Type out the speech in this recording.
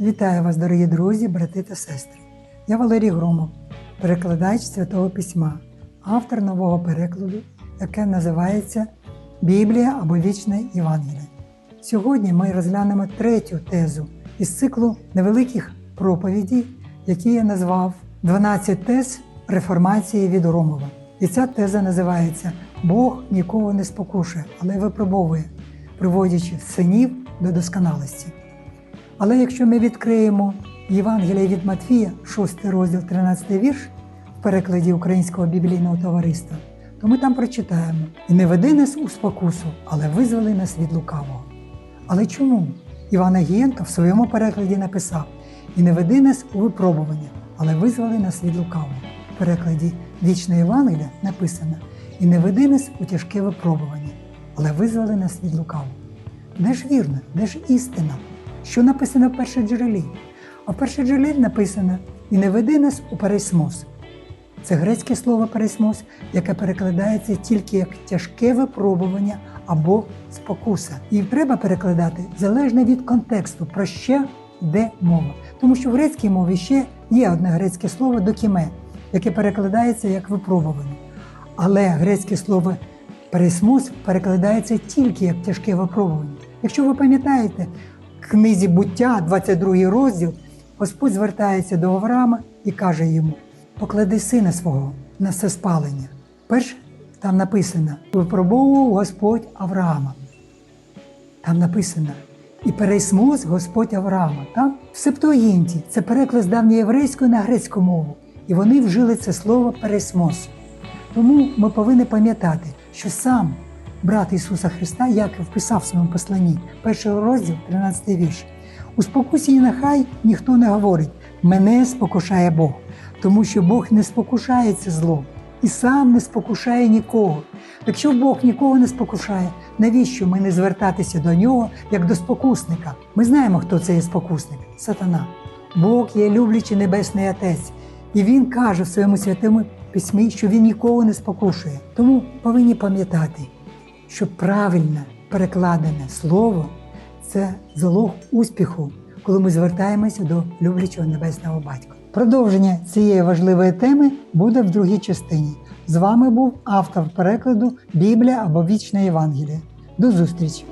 Вітаю вас, дорогі друзі, брати та сестри. Я Валерій Громов, перекладач Святого Письма, автор нового перекладу, яке називається Біблія або Вічне Євангеліє. Сьогодні ми розглянемо третю тезу із циклу невеликих проповідей, які я назвав «12 тез реформації від Ромова. І ця теза називається Бог нікого не спокушує, але випробовує, приводячи синів до досконалості. Але якщо ми відкриємо Євангеліє від Матфія, 6 розділ, 13 вірш в перекладі Українського біблійного товариства, то ми там прочитаємо: і не веди нас у спокусу, але визволи нас від лукавого. Але чому? Іван Агієнко в своєму перекладі написав: і не веди нас у випробування, але визволи нас від лукавого. В перекладі Вічне Євангелія написано: і не веди нас у тяжке випробування, але визволи нас від лукавого. Де ж вірно, де ж істина? Що написано в першій джерелі? А в першій джерелі написано і не веди нас у пересмос. Це грецьке слово пересмос, яке перекладається тільки як тяжке випробування або спокуса. І треба перекладати залежно від контексту, про що йде мова. Тому що в грецькій мові ще є одне грецьке слово докіме, яке перекладається як випробування. Але грецьке слово пересмос перекладається тільки як тяжке випробування. Якщо ви пам'ятаєте, книзі буття, 22 розділ, Господь звертається до Авраама і каже йому: поклади сина свого на все спалення. Перше там написано: випробовував Господь Авраама. Там написано. І перейсмос Господь Авраама. Там в Септуагінті це переклад з давньоєврейської на грецьку мову. І вони вжили це слово пересмос. Тому ми повинні пам'ятати, що сам брат Ісуса Христа, Яків вписав в своєму посланні, перший розділ, 13 вірш. У спокусі і нехай ніхто не говорить, мене спокушає Бог, тому що Бог не спокушається злом і сам не спокушає нікого. Якщо Бог нікого не спокушає, навіщо ми не звертатися до нього як до спокусника? Ми знаємо, хто це є спокусник сатана. Бог є люблячий небесний Отець, і Він каже в своєму святому письмі, що він нікого не спокушує. Тому повинні пам'ятати, що правильне перекладене слово це залог успіху, коли ми звертаємося до люблячого небесного батька. Продовження цієї важливої теми буде в другій частині. З вами був автор перекладу Біблія або Вічне Євангеліє. До зустрічі!